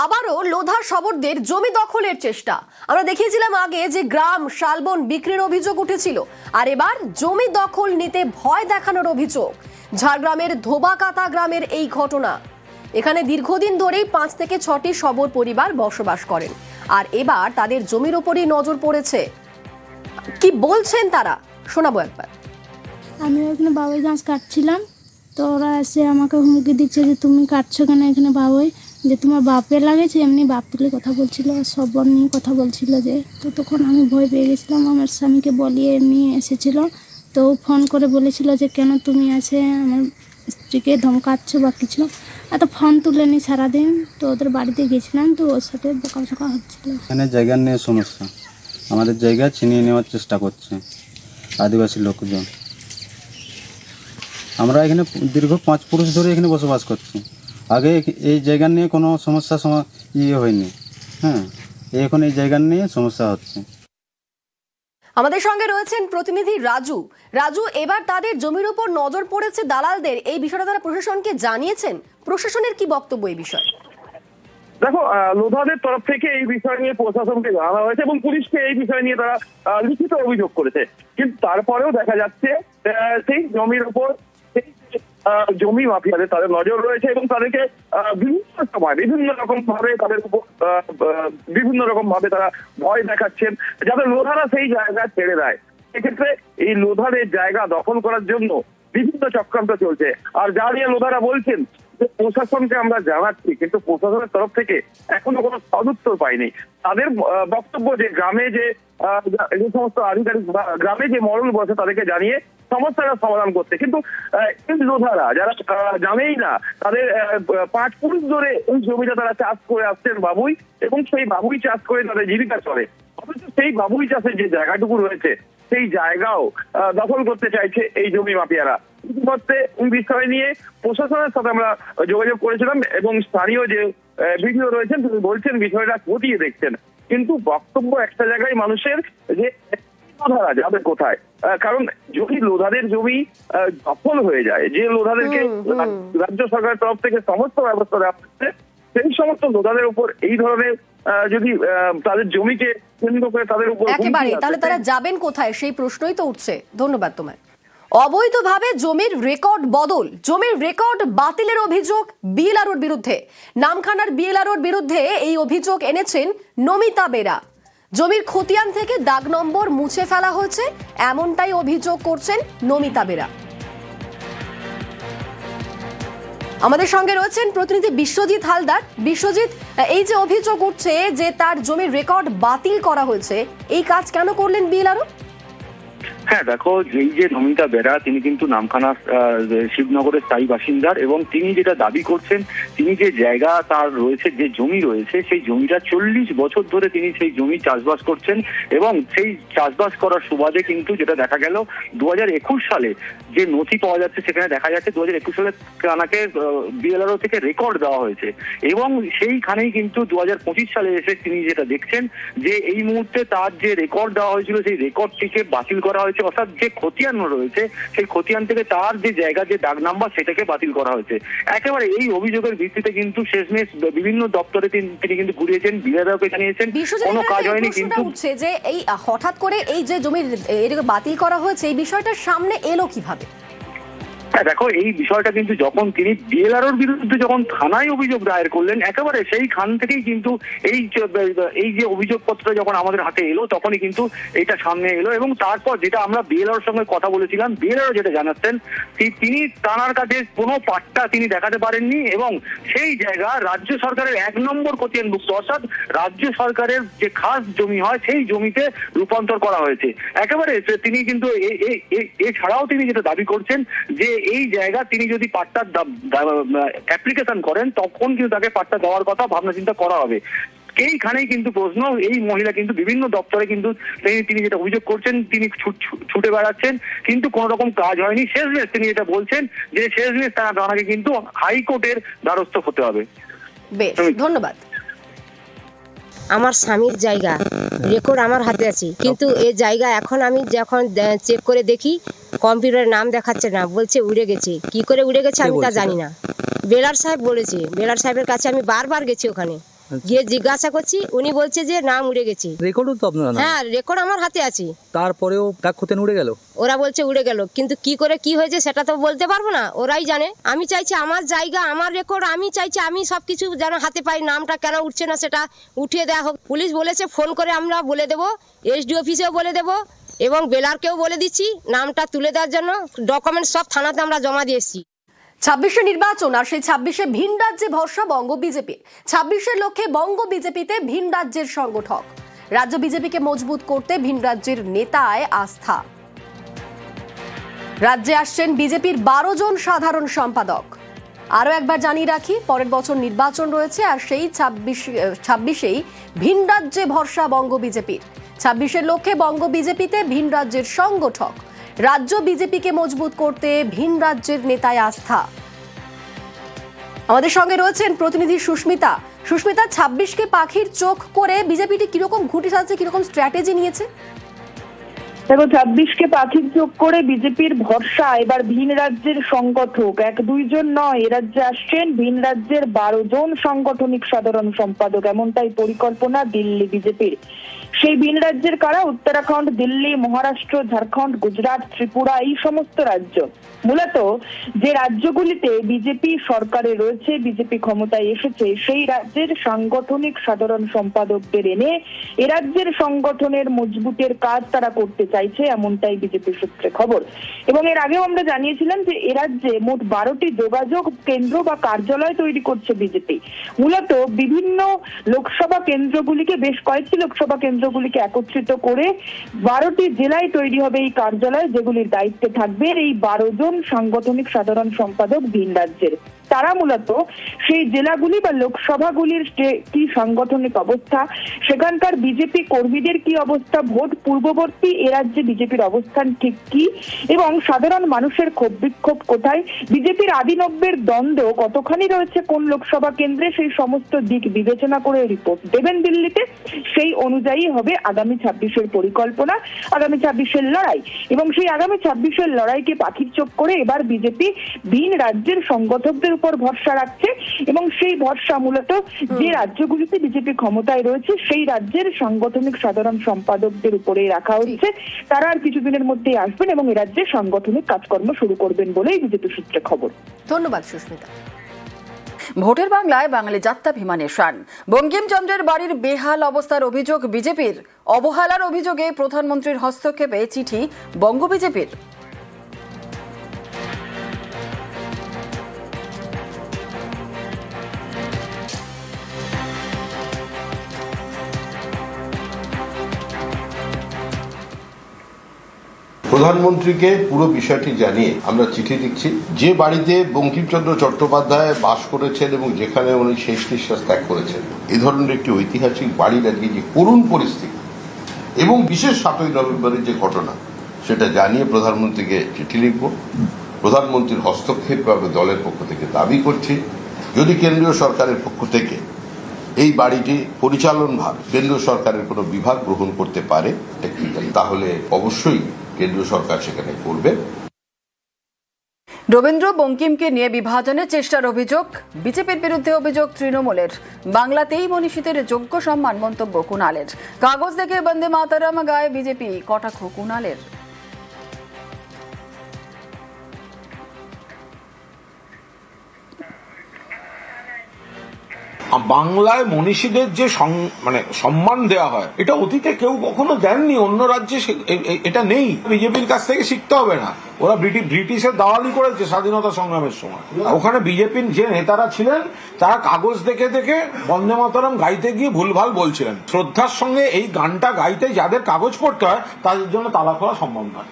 আবারও লোধা শবরদের জমি দখলের চেষ্টা। আমরা দেখিয়েছিলাম আগে যে গ্রাম শালবন বিক্রির অভিযোগ উঠেছিল, আর এবার জমি দখল নিতে ভয় দেখানোর অভিযোগ। ঝাড়গ্রামের ধোবাকাতা গ্রামের এই ঘটনা। এখানে দীর্ঘদিন ধরেই পাঁচ থেকে ছটি শবর পরিবার বসবাস করেন, আর এবার তাদের জমির ওপরই নজর পড়েছে। কি বলছেন তারা? শোনাবো একবার। আমি ওখানে বাবুই গাছ কাটছিলাম, তো ওরা এসে আমাকে হুমকি দিচ্ছে যে, তুমি কাটছো কেন এখানে বাবুই? যে তোমার বাপে লাগেছে? এমনি বাপ তুলে কথা বলছিল সব নিয়ে কথা বলছিল যে, তো তখন আমি ভয় পেয়ে গেছিলাম। আমার স্বামীকে বলিয়ে এমনি এসেছিল। তো ফোন করে বলেছিল যে, কেন তুমি আছে আমার স্ত্রীকে ধমকাচ্ছ বা কিছু? এত ফোন তুলেনি সারাদিন। তো ওদের বাড়িতে গেছিলাম, তো ওর সাথে বোকা হচ্ছিল। এখানে জায়গা নিয়ে সমস্যা। আমাদের জায়গা ছিনিয়ে নেওয়ার চেষ্টা করছে আদিবাসী লোকজন। আমরা এখানে দীর্ঘ পাঁচ পুরুষ ধরে এখানে বসবাস করছি। আগে এই জায়গা নিয়ে কোনো সমস্যা ইয়ে হয়নি। হ্যাঁ এখন এই জায়গা নিয়ে সমস্যা হচ্ছে। আমাদের সঙ্গে রয়েছেন প্রতিনিধি রাজু। রাজু এবার তাদের জমির উপর নজর পড়েছে দালালদের। এই বিষয়টা তারা প্রশাসনকে জানিয়েছেন। প্রশাসনের কি বক্তব্য এই বিষয়ে? দেখো আহ, লোধাদের তরফ থেকে এই বিষয় নিয়ে প্রশাসনকে জানানো হয়েছে এবং পুলিশকে এই বিষয় নিয়ে তারা আহ, লিখিত অভিযোগ করেছে। কিন্তু তারপরেও দেখা যাচ্ছে আহ, সেই জমির উপর জমি মাফিয়াদের তাদের নজর রয়েছে এবং তাদেরকে বিভিন্ন সময় বিভিন্ন রকম ভাবে তাদের উপর বিভিন্ন রকম ভাবে তারা ভয় দেখাচ্ছেন, যাতে লোধারা সেই জায়গা ছেড়ে দেয়। সেক্ষেত্রে এই লোধারের জায়গা দখল করার জন্য বিভিন্ন চক্রান্ত চলছে। আর যা নিয়ে লোধারা বলছেন প্রশাসনকে আমরা জানাচ্ছি, কিন্তু প্রশাসনের তরফ থেকে এখনও কোনো সদুত্তর পাইনি। তাদের বক্তব্য যে গ্রামে যে যে সমস্ত আধিকারিক গ্রামে যে মরল বসে তাদেরকে জানিয়ে সমস্যাটা সমাধান করতে কিন্তু লোধারা যারা জানেই না, তাদের পাঁচ পুরুষ ধরে এই জমিটা তারা চাষ করে আসছেন বাবুই, এবং সেই বাবুই চাষ করে তাদের জীবিকা চলে। অথচ সেই বাবুই চাষের যে জায়গাটুকু রয়েছে, সেই জায়গাও দখল করতে চাইছে এই জমি মাফিয়ারা। এই বিষয় নিয়ে প্রশাসনের সাথে আমরা যোগাযোগ করেছিলাম এবং স্থানীয় যে ভিডিও রয়েছেন তিনি বলছেন বিষয়টা খতিয়ে দেখছেন। কিন্তু বক্তব্য একটা জায়গায় মানুষের যে লোধারা যাবে কোথায়? কারণ যদি লোধাদের জমি দখল হয়ে যায় যে লোধাদেরকে। রাজ্য সরকারের তরফ থেকে সমস্ত ব্যবস্থা দেওয়া হচ্ছে সেই সমস্ত লোধাদের উপর এই ধরনের আহ, যদি আহ, তাদের জমিকে কেন্দ্র করে তাদের উপর একেবারে তাহলে তারা যাবেন কোথায়? সেই প্রশ্নই তো উঠছে। ধন্যবাদ তোমায়। অবৈধভাবে জমির রেকর্ড বদল। জমির রেকর্ড বাতিলের অভিযোগ বিএলআরওর বিরুদ্ধে। নামখানার বিএলআরওর বিরুদ্ধে এই অভিযোগ এনেছেন নমিতা বেরা। জমির খতিয়ান থেকে দাগ নম্বর মুছে ফেলা হয়েছে, এমনটাই অভিযোগ করছেন নমিতা বেরা। আমাদের সঙ্গে রয়েছেন প্রতিনিধি বিশ্বজিৎ হালদার। বিশ্বজিৎ, এই যে অভিযোগ উঠছে যে তার জমির রেকর্ড বাতিল করা হয়েছে, এই কাজ কেন করলেন বিএলআরও? হ্যাঁ দেখো এই যে নমিতা বেরা, তিনি কিন্তু নামখানা শিবনগরের স্থায়ী বাসিন্দার এবং তিনি যেটা দাবি করছেন, তিনি যে জায়গা তার রয়েছে, যে জমি রয়েছে, সেই জমিটা চল্লিশ বছর ধরে তিনি সেই জমি চাষবাস করছেন এবং সেই চাষবাস করার সুবাদে কিন্তু যেটা দেখা গেল, দু হাজার একুশ সালে যে নথি পাওয়া যাচ্ছে, সেখানে দেখা যাচ্ছে দু হাজার একুশ সালে কানাকে বিএলআরও থেকে রেকর্ড দেওয়া হয়েছে এবং সেইখানেই কিন্তু দু হাজার পঁচিশ সালে এসে তিনি যেটা দেখছেন, যে এই মুহূর্তে তার যে রেকর্ড দেওয়া হয়েছিল, সেই রেকর্ডটিকে বাতিল করা হয়েছে অর্থাৎ যে খতিয়ান রয়েছে সেই খতিয়ান থেকে তার যে জায়গা যে দাগ নাম্বার সেটাকে বাতিল করা হয়েছে। একেবারে এই অভিযোগের ভিত্তিতে কিন্তু শেষমেশ বিভিন্ন দপ্তরে তিনি- কিন্তু ঘুরিয়েছেন বিধায়ককে জানিয়েছেন। কোনো কাজ হয়নি কিন্তু যে এই হঠাৎ করে এই যে জমির এটাকে বাতিল করা হয়েছে এই বিষয়টা সামনে এলো কীভাবে? হ্যাঁ দেখো, এই বিষয়টা কিন্তু যখন তিনি বিএলআরওর বিরুদ্ধে যখন থানায় অভিযোগ দায়ের করলেন, একেবারে সেই খান থেকেই কিন্তু এই এই যে অভিযোগপত্র যখন আমাদের হাতে এলো, তখনই কিন্তু এটা সামনে এলো এবং তারপর যেটা আমরা বিএলআর সঙ্গে কথা বলেছিলাম বিএলআর যেটা জানাচ্ছেন তিনি তানার কাছে কোনো পাট্টা তিনি দেখাতে পারেননি এবং সেই জায়গা রাজ্য সরকারের এক নম্বর খতিয়ানভুক্ত অর্থাৎ রাজ্য সরকারের যে খাস জমি হয়, সেই জমিতে রূপান্তর করা হয়েছে। একেবারে তিনি কিন্তু এছাড়াও তিনি যেটা দাবি করছেন যে এই জায়গা তিনি যদি পাট্টার অ্যাপ্লিকেশন করেন তখন কিন্তু তাকে পাট্টা দেওয়ার কথা ভাবনা চিন্তা করা হবে। এইখানেই কিন্তু প্রশ্ন এই মহিলা কিন্তু বিভিন্ন দপ্তরে কিন্তু তিনি- তিনি যেটা অভিযোগ করছেন তিনি ছুট- বেড়াচ্ছেন কিন্তু কোন রকম কাজ হয়নি। শেষমেশ তিনি যেটা বলছেন যে শেষমেশ তারা তাকে কিন্তু হাইকোর্টের দ্বারস্থ হতে হবে। বেশ ধন্যবাদ। আমার স্বামীর জায়গা রেকর্ড আমার হাতে আছে। কিন্তু এই জায়গা এখন আমি যখন চেক করে দেখি কম্পিউটারে নাম দেখাচ্ছে না বলছে উড়ে গেছে। কি করে উড়ে গেছে আমি তা জানি না। বেলার সাহেব বলেছে বেলার সাহেবের কাছে আমি বারবার গেছি ওখানে। গিয়ে জিজ্ঞাসা করছি উনি বলছে যে নাম উড়ে গেছে। রেকর্ডও তো আপনারা হ্যাঁ রেকর্ড আমার হাতে আছে। তারপরেও ডাক উড়ে গেল? ওরা বলছে উড়ে গেল। কিন্তু কি করে কি হয়েছে সেটা তো বলতে পারব না ওরাই জানে। আমি চাইছি আমার জায়গা আমার রেকর্ড আমি চাইছি আমি সবকিছু যেন হাতে পাই নামটা কেন উঠছে না সেটা উঠিয়ে দেওয়া হোক। পুলিশ বলেছে ফোন করে আমরা বলে দেবো এসডি অফিসেও বলে দেবো। এবং বেলারকেও বলে দিচ্ছি, নামটা তুলে দেওয়ার জন্য ডকুমেন্ট সব থানাতে আমরা জমা দিয়েছি ছাব্বিশে নির্বাচন আর সেই ছাব্বিশে ভিন রাজ্যে ভরসা বঙ্গ বিজেপি। ছাব্বিশের লক্ষ্যে বঙ্গ বিজেপিতে ভিন রাজ্যের সংগঠক। রাজ্য বিজেপিকে মজবুত করতে ভিন রাজ্যের নেতায় আস্থা। রাজ্যে আসছেন বিজেপির বারো জন সাধারণ সম্পাদক। আরও একবার জানিয়ে রাখি, পরের বছর নির্বাচন রয়েছে আর সেই ছাব্বিশ, ছাব্বিশেই ভিন রাজ্যে ভরসা বঙ্গ বিজেপির। ছাব্বিশের লক্ষ্যে বঙ্গ বিজেপিতে ভিন রাজ্যের সংগঠক। রাজ্য বিজেপিকে মজবুত করতে ভিন রাজ্যের নেতায় আস্থা। আমাদের সঙ্গে রয়েছেন প্রতিনিধি সুস্মিতা। সুস্মিতা, ছাব্বিশকে পাখির চোখ করে বিজেপিটি কীরকম ঘুটি সাজছে, কীরকম স্ট্র্যাটেজি নিয়েছে? দেখো ছাব্বিশকে পাখির চোখ করে বিজেপির ভরসা, এবার ভিন রাজ্যের সংগঠক। এক দুইজন নয়, এ রাজ্যে আসছেন ভিন রাজ্যের বারো জন সাংগঠনিক সাধারণ সম্পাদক। এমনটাই পরিকল্পনা দিল্লি বিজেপির। সেই ভিন রাজ্যের কারা? উত্তরাখণ্ড, দিল্লি, মহারাষ্ট্র, ঝাড়খণ্ড, গুজরাট, ত্রিপুরা, এই সমস্ত রাজ্য। মূলত যে রাজ্যগুলিতে বিজেপি সরকারে রয়েছে, বিজেপি ক্ষমতায় এসেছে, সেই রাজ্যের সাংগঠনিক সাধারণ সম্পাদকদের এনে এ রাজ্যের সংগঠনের মজবুতের কাজ তারা করতে চাইছে, এমনটাই বিজেপি সূত্রে খবর। এবং এর আগেও আমরা জানিয়েছিলাম যে এ রাজ্যে মোট বারোটি যোগাযোগ কেন্দ্র বা কার্যালয় তৈরি করছে বিজেপি। মূলত বিভিন্ন লোকসভা কেন্দ্রগুলিকে, বেশ কয়েকটি লোকসভা কেন্দ্রগুলিকে একত্রিত করে বারোটি জেলায় তৈরি হবে এই কার্যালয়, যেগুলির দায়িত্বে থাকবে এই বারো জন সাংগঠনিক সাধারণ সম্পাদক ভিন রাজ্যের। তারা মূলত সেই জেলাগুলি বা লোকসভাগুলির যে কি সাংগঠনিক অবস্থা, সেখানকার বিজেপি কর্মীদের কি অবস্থা, ভোট পূর্ববর্তী এ রাজ্যে বিজেপির অবস্থান ঠিক কি, এবং সাধারণ মানুষের ক্ষোভ বিক্ষোভ কোথায়, বিজেপির আদিনব্যের দ্বন্দ্ব কতখানি রয়েছে, কোন লোকসভা কেন্দ্রে সেই সমস্ত দিক বিবেচনা করে রিপোর্ট দেবেন দিল্লিতে, সেই অনুযায়ী হবে আগামী ছাব্বিশের পরিকল্পনা, আগামী ছাব্বিশের লড়াই, এবং সেই আগামী ছাব্বিশের লড়াইকে পাখির চোখ করে এবার বিজেপি ভিন রাজ্যের সংগঠকদের উপর ভরসা রাখছে এবং সেই ভরসা মূলত যে রাজ্যগুলিতে বিজেপি ক্ষমতায় রয়েছে সেই রাজ্যের সাংগঠনিক সাধারণ সম্পাদকদের উপরেই রাখা হচ্ছে। তারা আর কিছুদিনের মধ্যেই আসবেন এবং এ রাজ্যে সাংগঠনিক কাজকর্ম শুরু করবেন বলেই বিজেপি সূত্রে খবর। ধন্যবাদ সুস্মিতা। ভোটের বাংলায় বাঙালি যাত্রাভিমানের শান। বঙ্কিমচন্দ্রের বাড়ির বেহাল অবস্থার অভিযোগ বিজেপির। অবহেলার অভিযোগে প্রধানমন্ত্রীর হস্তক্ষেপে চিঠি বঙ্গ বিজেপির। প্রধানমন্ত্রীকে পুরো বিষয়টি জানিয়ে আমরা চিঠি লিখছি। যে বাড়িতে বঙ্কিমচন্দ্র চট্টোপাধ্যায় বাস করেছেন এবং যেখানে উনি শেষ নিঃশ্বাস ত্যাগ করেছেন, এ ধরনের একটি ঐতিহাসিক বাড়ির আজকে যে করুণ পরিস্থিতি এবং বিশেষ সাতই নভেম্বরের যে ঘটনা, সেটা জানিয়ে প্রধানমন্ত্রীকে চিঠি লিখব। প্রধানমন্ত্রীর হস্তক্ষেপ আমি দলের পক্ষ থেকে দাবি করছি। যদি কেন্দ্রীয় সরকারের পক্ষ থেকে এই বাড়িটি পরিচালনভাবে কেন্দ্রীয় সরকারের কোনো বিভাগ গ্রহণ করতে পারে, তাহলে অবশ্যই কেন্দ্রীয় সরকার সেখানে করবে। রবীন্দ্র বঙ্কিমকে নিয়ে বিভাজনের চেষ্টার অভিযোগ, বিজেপির বিরুদ্ধে অভিযোগ তৃণমূলের। বাংলাতেই মনীষীদের যোগ্য সম্মান মন্তব্য কুণালের। কাগজ দেখে বন্দে মাতারাম, গায়ে বিজেপি কটাক্ষ কুণালের। বাংলায় মনীষীদের যে মানে সম্মান দেওয়া হয়, এটা অতীতে কেউ কখনো দেননি, অন্য রাজ্যে এটা নেই। বিজেপির কাছ থেকে শিখতে হবে না। ওরা ব্রিটি- ব্রিটিশের দাওয়ালি করেছে স্বাধীনতা সংগ্রামের সময়। ওখানে বিজেপির যে নেতারা ছিলেন, তারা কাগজ দেখে দেখে বন্দে মাতরম গাইতে গিয়ে ভুলভাল বলছিলেন। শ্রদ্ধার সঙ্গে এই গানটা গাইতে যাদের কাগজ পড়তে হয়, তাদের জন্য তালা খোলা সম্ভব নয়।